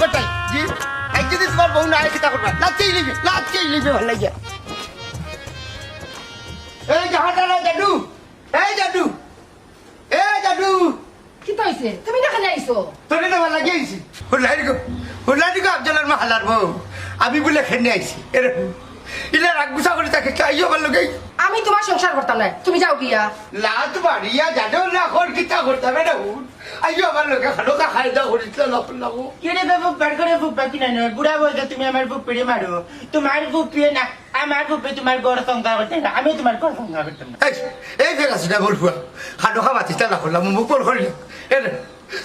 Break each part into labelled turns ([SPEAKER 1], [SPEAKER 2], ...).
[SPEAKER 1] কটাই জি। যদি তোমার বউ না কিতা করবা। লাচেই লিবে লাচেই লিবে ভালো লাগিয়া। এই জাহাটা না জাদু। এই জাদু। এই জাদু।
[SPEAKER 2] কি তো হইছে তুমি না খানে আইছো?
[SPEAKER 1] তোরে না ভালো লাগিয়েছি হুল্লারি গো হুল্লারি গো আফজলের মা হালার বউ। আমি বলে খেনে আইছি। এরকম ইলে রাগ গুছা করে তাকে চাইও ভালো লাগাই।
[SPEAKER 2] আমি তোমার সংসার করতাম না। তুমি যাও গিয়া।
[SPEAKER 1] লাত বাড়িয়া জানো না কর কিতা করতে হবে না হুন। আইও আমার লোকে খালো কা খাই দাও করিছিল লাভ লাগো।
[SPEAKER 3] কেড়ে বাবু বার করে বুক বাকি না নয় বুড়া বলতে তুমি আমার বুক পেড়ে মারো তোমার বুক পেয়ে না আমার বুকে তোমার গড় সংখ্যা করতে না। আমি তোমার গড় সংখ্যা করতাম না।
[SPEAKER 1] এই এই ফের আসি না বলবুয়া খালো খা বাতিটা না করলাম মুখ বল করিল এর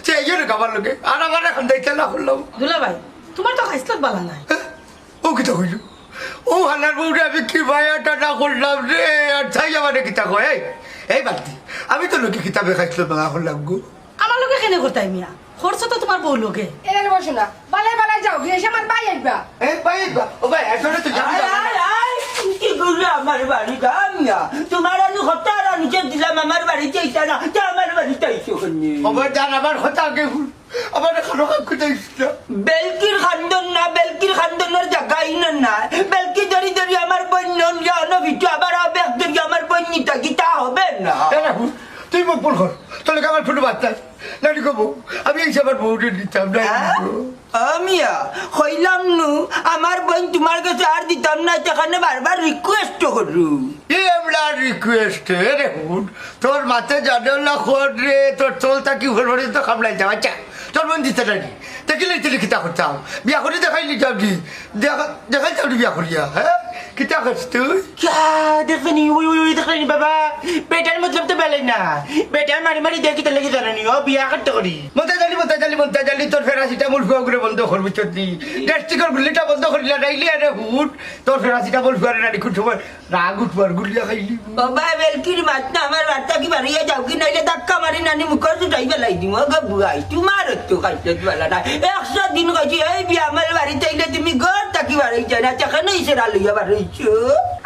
[SPEAKER 1] সে এই জন্য খাবার লোকে আর আমার এখন দেখতে না করলাম
[SPEAKER 2] দুলা ভাই তোমার তো খাইসলত বালা নাই।
[SPEAKER 1] ও কিতা কইল? ও হালার বউরে আমি কি ভাইয়াটা না করলাম রে? আর তাই আমার কিতা কয়? এই এই বাতি আমি তো লোকে কিতাবে খাইছিল না করলাম গো।
[SPEAKER 4] আমার লোকে কেনে করতাই মিয়া? খরচ তো তোমার বউ লোকে।
[SPEAKER 2] এর বসো না। বালাই বালাই যাও গিয়ে এসে আমার বাই আইবা।
[SPEAKER 1] এই ভাই ও ভাই আসলে তো জানি না।
[SPEAKER 3] কি করল আমার বাড়ি গামিয়া তোমার আমি হতার নিচে দিলাম আমার বাড়িতে না তা আমার বাড়িতে আইসো কন্যে
[SPEAKER 1] আমার জান আমার কথা আগে আমার খালো খা খুঁজে
[SPEAKER 3] বেলকির খান্দন না বেলকির খান্দনের না না। বেলকি ধরি ধরি আমার বন্য জানো ভিতু আবার হবে আমার বন্যিটা কি তা হবে না?
[SPEAKER 1] তুই মুখ বল কর। তাহলে আমার ফুটে বাচ্চা কব আমি এই নিতাম না
[SPEAKER 3] আমিয়া হইলাম নু আমার বোন তোমার কাছে আর দিতাম না সেখানে বারবার রিকোয়েস্ট করু।
[SPEAKER 1] এমলা রিকোয়েস্ট রে হুন তোর মাথায় না খোর রে, তোর চোল ভর ভরে তো খাবলাই যাওয়া চা তোর মন দিতে দেখিলে তেলে কিতা করতাম বিয়া করে দেখাইলি যাবি। দেখাই যাবি বিয়া করিয়া হ্যাঁ কিতা করছিস তুই?
[SPEAKER 3] দেখবেনি ওই ওই দেখলেনি বাবা? বেটার মতলব তো বেলাই না বেটার মারি মারি দেখি তেলে কি জানানি ও বিয়া করতে করি
[SPEAKER 1] মতে জানি মতে জানি মতে জানি তোর ফেরাসিটা মুল ফুয়া করে বন্ধ করবি চদি ডেস্টিকর গুলিটা বন্ধ করিলা নাইলি আরে হুট তোর ফেরাসিটা মুল ফুয়া নানি কুঠুমার রাগ উঠবার গুলিয়া খাইলি।
[SPEAKER 3] বাবা বেলকির মাত না আমার বার্তা কি বাড়িয়ে যাও? কি নাইলে ধাক্কা মারি নানি মুখর জুটাই বেলাই দিও। গো আই তোমার তো কাজ বেলা না একশো দিন কইছি এই বিয়ামাল বাড়ি থাকলে তুমি গড় তাকি বাড়াইছ না তখন ইসরা লইয়া বাড়াইছ?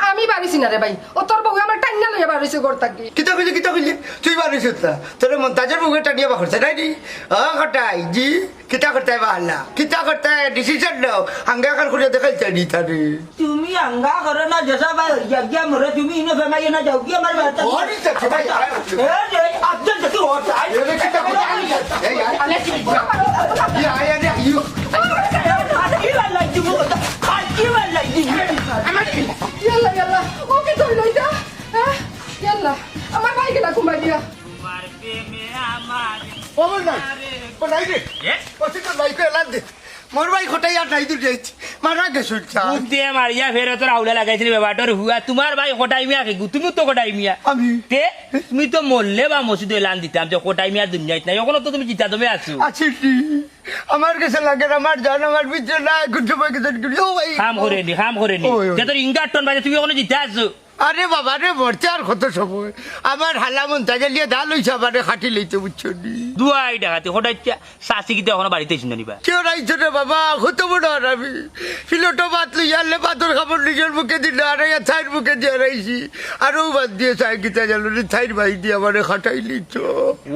[SPEAKER 2] আমি বাড়িছি না রে ভাই। ও তোর বউ আমার টাইনা লইয়া বাড়াইছে গড় তাকি
[SPEAKER 1] কিতা কইলি কিতা কইলি? তুই বাড়াইছ তা? তোর মন্তাজের বউকে টানিয়া বাড়ছে নাই নি? ও কটাই জি? কিতা করতে বাড়লা কিতা করতে? ডিসিশন নাও হাঙ্গা কার করে দেখাইছে নি তারে।
[SPEAKER 3] তুমি अंगा करो ना जैसा भाई यज्ञ मरे তুমি इने फमाई ना जाओ कि हमार वार्ता
[SPEAKER 1] और ही सब भाई,
[SPEAKER 3] ए ए अब जब तक होता है
[SPEAKER 1] এরে কিতা করতে এই আয় ইয়া আয় আয় ইউ
[SPEAKER 2] ইয়াল্লা ইয়াল্লা ও কি তুই লইতা হ্যাঁ ইয়াল্লা আমার ভাই গেলা কুমাই দিয়া
[SPEAKER 1] ও বল না ও নাই রে ও সিটা নাই কো এলান দে মোর ভাই খটাই আর নাই দূর যাইছি। মারা গেছ চা
[SPEAKER 5] দে মারিয়া ফের তোর আউলা লাগাইছিলি ব্যাপারটার হুয়া। তোমার ভাই কোটাই মিয়া কে তুমি তো মিয়া।
[SPEAKER 1] আমি?
[SPEAKER 5] তে তুমি তো মরলে বা মসজিদে এলান দিতাম যে কোটাই মিয়া দুনিয়াত নাই। এখন তো তুমি চিন্তা তুমি আছো।
[SPEAKER 1] আছি আমার কাছে লাগে আমার জান আমার ভিতরে না গুড ভাই
[SPEAKER 5] খাম করে নি খাম করে নি। তোর ইঙ্গার টন বাজে তুমি ওখানে জিতে আছো।
[SPEAKER 1] আরে বাবা রে মরতে আর কত সময়? আমার হালা হালামন তাজালিয়া দা লইছে আমারে খাটি লইতে বুঝছ নি?
[SPEAKER 5] দুয়াই ডাকাতি কোটাই শাসি কিতে ওখানে বাড়িতে শুনে নিবা?
[SPEAKER 1] কেউ রাইছো রে বাবা কত বড় আর আমি। ফিলোটো বাত লই আনলে পাথর খাবার নিজের মুখে দিল আর থাইর মুখে দিয়ে রাইছি আরও বাদ দিয়ে চাই গীতা জানো রে থাইর ভাই দিয়ে আমারে খাটাই লিছ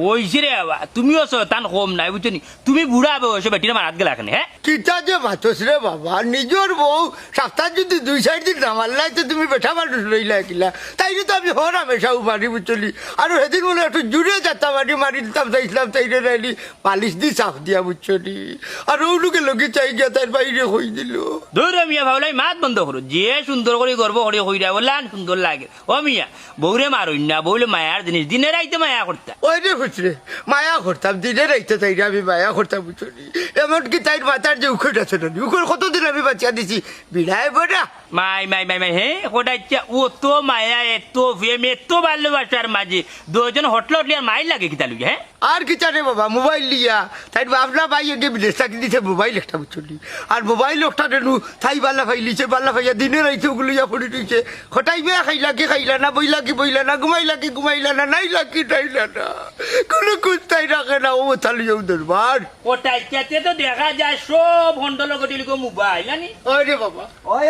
[SPEAKER 5] ওইছি রে বাবা তুমিও আছো তান কম নাই বুঝছ নি? তুমি বুড়া বয়সে বেটিরা মারাত গেলা এখানে হ্যাঁ?
[SPEAKER 1] কিতা যে মাতস রে বাবা নিজের বউ সপ্তাহ যদি দুই চার দিন নামাল্লাই তো তুমি বেঠা মানুষ লইলা। কিলা তাই তো আমি হর হামেশাও মারি বুঝলি আর সেদিন মনে একটু জুড়ে যেতাম মারি মারি দিতাম চাইছিলাম তাই রাইলি। পালিশ দি চাপ দিয়া বুঝলি আর ওগুলোকে লগে চাই গিয়া তার বাইরে হই দিল।
[SPEAKER 5] দূর মিয়া ভাবলাই মাত বন্ধ করো যে সুন্দর করে গর্ব করে হইরা বললাম সুন্দর লাগে। ও মিয়া বউরে মারুন না বউলে মায়ার জিনিস দিনে রাইতে মায়া করতা
[SPEAKER 1] ওই রে খুচরে মায়া করতাম দিনে রাইতে তাই আমি মায়া করতাম বুঝলি এমনকি তাই মাথার যে উখট আছে না উখট কতদিন আমি বাঁচিয়া দিছি? বিড়ায় বড়া
[SPEAKER 5] মাই মাই মাই মাই হে ওটা ইচ্ছা ও তো মায়া এত প্রেম এত ভালোবাসার মাঝে দুজন হটল হটলি আর মাইল লাগে কি তালু হ্যাঁ
[SPEAKER 1] আর কি জানে বাবা মোবাইল লিয়া তাই বাবলা ভাই এগে বিদেশ থাকি দিছে মোবাইল একটা বুঝলি আর মোবাইল একটা দেনু তাই বাল্লা ভাই লিছে বাল্লা ভাইয়া দিনে রাইতে ওগুলো ইয়া পড়ে রইছে খটাই মেয়া খাইলা কি খাইলা না বইলা কি বইলা না ঘুমাইলা কি ঘুমাইলা না নাইলা কি নাইলা না কোনো কুস্তাই রাখে না ও তালি যাও দরবার
[SPEAKER 5] ওটা ইচ্ছাতে তো দেখা যায় সব হন্ডল গটিল মোবাইল জানি
[SPEAKER 1] ওই রে বাবা
[SPEAKER 6] ওই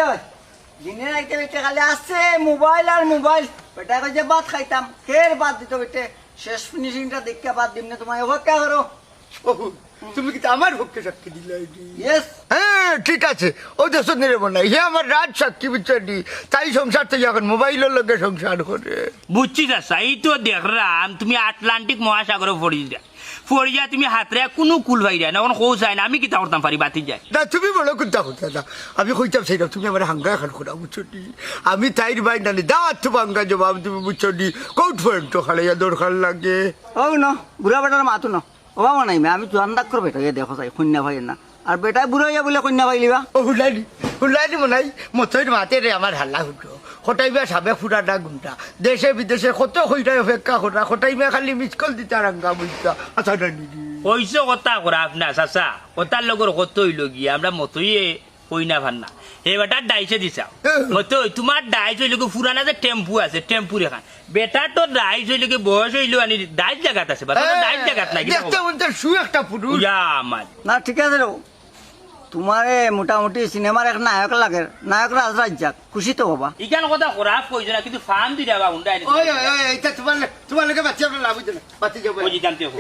[SPEAKER 6] ওই দিনে রাইতে বেটে খালি আছে মোবাইল আর মোবাইল। বেটা কই যে ভাত খাইতাম। ফের বাদ দিত বেটে। শেষ ফিনিশিংটা দেখে বাদ দিম না তোমায় অপেক্ষা করো।
[SPEAKER 1] তুমি কিন্তু আমার পক্ষে সাক্ষী দিলে
[SPEAKER 6] ইয়েস
[SPEAKER 1] হ্যাঁ ঠিক আছে। ও দেশ নিরে বনাই হে আমার রাজ সাক্ষী বুঝছি তাই সংসার তো এখন মোবাইলের লগে সংসার করে।
[SPEAKER 5] বুঝছি চাচা এই তো দেখলাম তুমি আটলান্টিক মহাসাগরে পড়ি যা পড়ি যা তুমি হাতরে কোনো কুল ভাই না এখন কৌ চাই না আমি কিতা করতাম পারি বাতি যায়।
[SPEAKER 1] না তুমি বলো কোনটা কথা না আমি কইতাম সেইটা তুমি আমার হাঙ্গা এখন খোলা বুঝছ আমি তাইর বাই নানি দাওয়াত তো বাঙ্গা জবাব তুমি বুঝছ কৌট পয়েন্ট তো খালাইয়া দরকার লাগে?
[SPEAKER 6] ও ন বুড়া বেটার মাতো ন। ওবা নাই মে আমি জোয়ান ডাক্তার বেটা দেখো চাই কন্যা ভাই না। আর বেটাই বুড়া হইয়া বলে কন্যা ভাই লিবা।
[SPEAKER 1] ও হুলাইনি হুলাইনি মনাই মতইর মাতে রে আমার হাল্লা হুটো খটাইবা সাবে ফুটাটা গুন্টা দেশে বিদেশে কত হইটাই অপেক্ষা করা খটাইবা খালি মিস কল দিতা রাঙ্গা বুঝতা। আচ্ছা নানি
[SPEAKER 5] কইছো কথা করা আপনা চাচা। কথার লগর কত হইল গিয়ে আমরা মতইয়ে কই না ভান্না। এবারটা ডাইছে দিছা। মতই তোমার ডাইস হইল কি পুরানা যে টেম্পু আছে টেম্পু রেখা বেটার তো ডাইস হইল কি বয়স হইল আনি ডাইস জায়গাত আছে ডাইস জায়গাত নাই
[SPEAKER 1] দেখতে মনে শু একটা পুরুষ।
[SPEAKER 5] ইয়া
[SPEAKER 6] না ঠিক আছে রে। তোমারে মোটামুটি সিনেমার এক নায়ক লাগে নায়ক রাজ রাজ্জাক খুশি তো বাবা
[SPEAKER 5] ইখান কথা খারাপ কইছো না কিন্তু ফান দি যাবা উন্ডা
[SPEAKER 1] ওই ওই ওই এটা তোমার তোমার লগে বাচ্চা আমরা লাভ হইতো না বাচ্চা যাব
[SPEAKER 5] ওই জানতে হবে